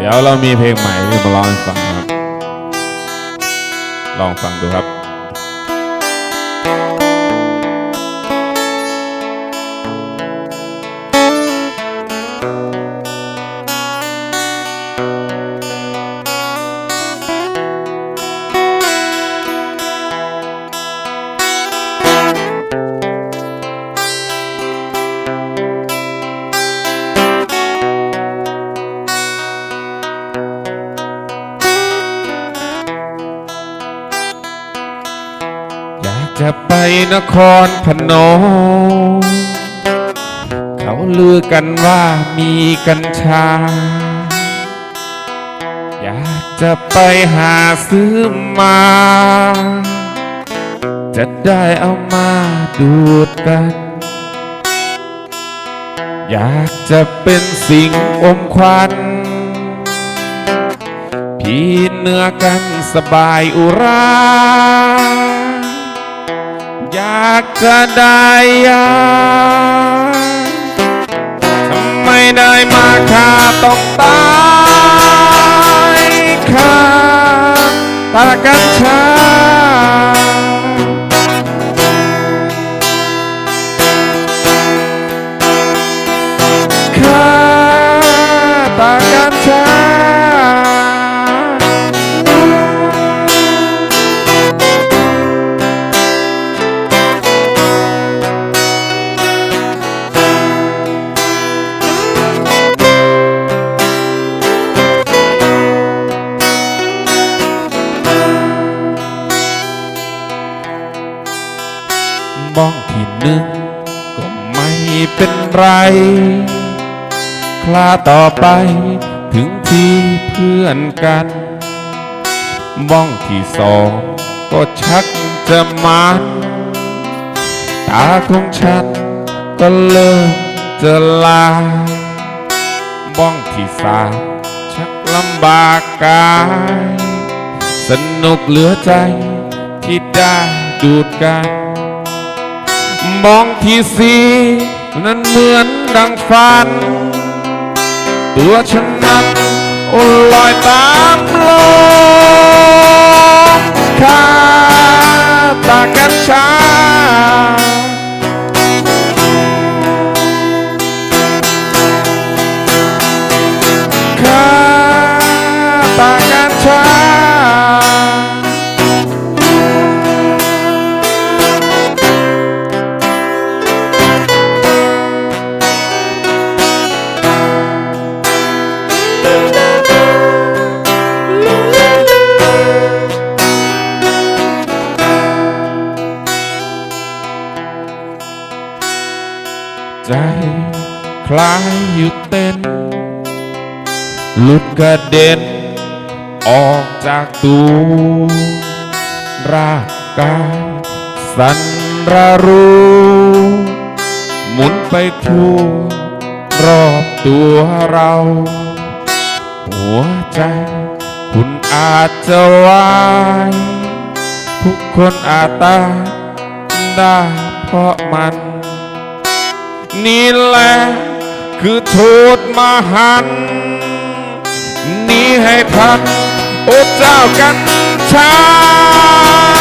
เดี๋ยวเรามีเพลงใหม่ที่มาลองฟังครับ ลองฟังดูครับ จะไปนครพนม เขาลือกันว่ามีกัญชา อยากจะไปหาซื้อมา จะได้เอามาดูดกัน อยากจะเป็นสิ่งอมควันพี่เนื้อกันสบายอุรา อยากจะได้ยาทำไมได้มาค่าต้องตายค่าตากันชา บ้องที่หนึ่งก็ไม่เป็นไร คลาต่อไปถึงที่เพื่อนกัน บ้องที่สองก็ชักจะมันตาของฉันก็เริ่มจะลา บ้องที่สามชักลำบากกาย สนุกเหลือใจที่ได้ดูดกัน มองที่สีนั้นเหมือนดังฝัน ตัวฉันนั้นโอ้ลอยตามลมข้า คล้ายอยู่เต้น หลุดกระเด็น ออกจากตัวร่างกายสันระรูหมุนไปทั่วรอบตัวเรา หัวใจคุณอาจจะวาย ทุกคนอาจตาได้เพราะมัน นี่แหละ คือโทษมหันนี่ให้พันโอ้เจ้ากันชาข้าตากันชา